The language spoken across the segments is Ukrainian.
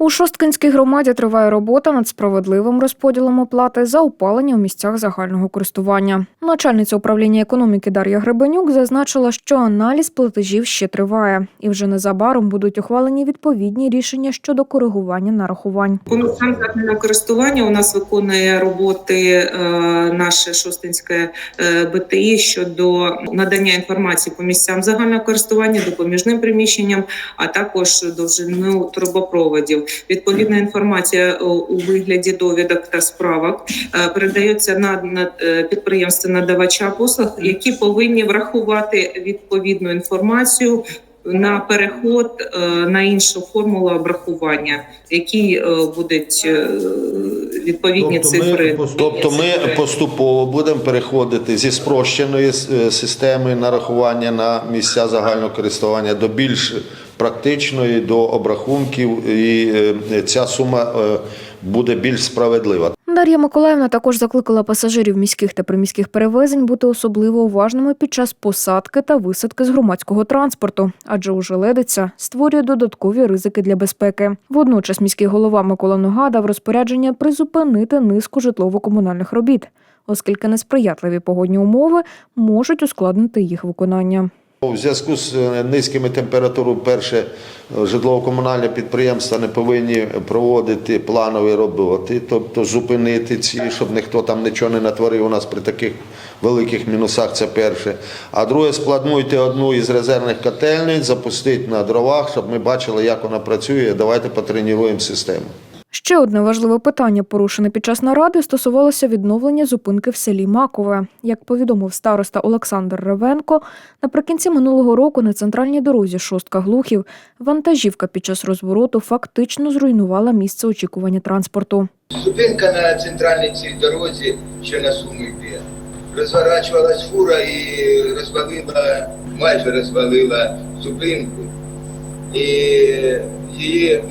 У Шосткинській громаді триває робота над справедливим розподілом оплати за опалення у місцях загального користування. Начальниця управління економіки Дар'я Гребенюк зазначила, що аналіз платежів ще триває, і вже незабаром будуть ухвалені відповідні рішення щодо коригування нарахувань. Комісар загального користування у нас виконує роботи е, наше Шостинське е, БТІ щодо надання інформації по місцям загального користування, допоміжним приміщенням, а також довжину трубопроводів. Відповідна інформація е, у вигляді довідок та справок е, передається на, е, надавача послуг, які повинні врахувати відповідну інформацію на переход на іншу формулу обрахування, які будуть відповідні Тобто ми, цифри. пос- тобто ми поступово будемо переходити зі спрощеної системи нарахування на місця загального користування до більш практичної, до обрахунків, і е, ця сума е, буде більш справедлива. Дар'я Миколаївна також закликала пасажирів міських та приміських перевезень бути особливо уважними під час посадки та висадки з громадського транспорту, адже ужеледиця створює додаткові ризики для безпеки. Водночас міський голова Микола Нога дав розпорядження призупинити низку житлово-комунальних робіт, оскільки несприятливі погодні умови можуть ускладнити їх виконання. У зв'язку з е, низькими температурами, перше, е, житлово-комунальні підприємства не повинні проводити планові роботи, тобто зупинити ці, щоб ніхто там нічого не натворив у нас при таких великих мінусах. Це перше. А друге, сплануйте одну із резервних котельниць, запустити на дровах, щоб ми бачили, як вона працює. Давайте потренуємо систему. Ще одне важливе питання, порушене під час наради, стосувалося відновлення зупинки в селі Макове. Як повідомив староста Олександр Ревенко, наприкінці минулого року на центральній дорозі Шостка Глухів вантажівка під час розвороту фактично зруйнувала місце очікування транспорту. Зупинка на центральній цій дорозі, що на Суму йде. Розворачувалась фура і розвалила, майже розвалила зупинку. І її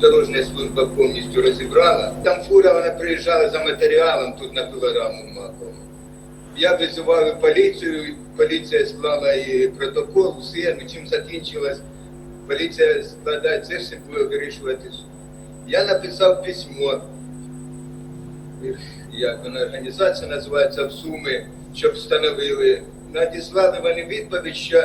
дорожня служба повністю розібрала. Там фура вона приїжджала за матеріалом тут на пилораму Макову. Я визивав поліцію, поліція склала і протокол, все, ну чим закінчилось. Поліція складає, це все буде вирішувати. Я написав письмо, як вона організація називається в Суми, щоб встановили. Надіслали вони відповідь, що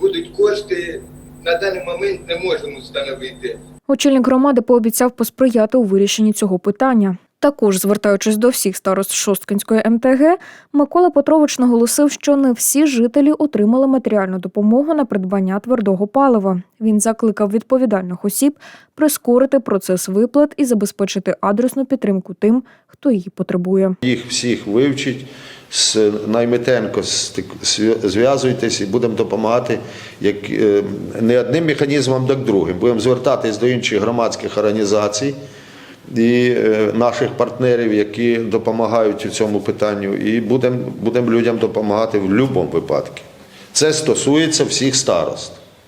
будуть кошти. На даний момент не можемо встановити. Очільник громади пообіцяв посприяти у вирішенні цього питання. Також, звертаючись до всіх старост Шосткинської МТГ, Микола Петрович наголосив, що не всі жителі отримали матеріальну допомогу на придбання твердого палива. Він закликав відповідальних осіб прискорити процес виплат і забезпечити адресну підтримку тим, хто її потребує. Їх всіх вивчить. З Найметенко зв'язуйтесь і будемо допомагати як е, не одним механізмом, так другим. Будемо звертатись до інших громадських організацій і е, наших партнерів, які допомагають у цьому питанню, і будемо будемо людям допомагати в будь-якому випадку. Це стосується всіх старост.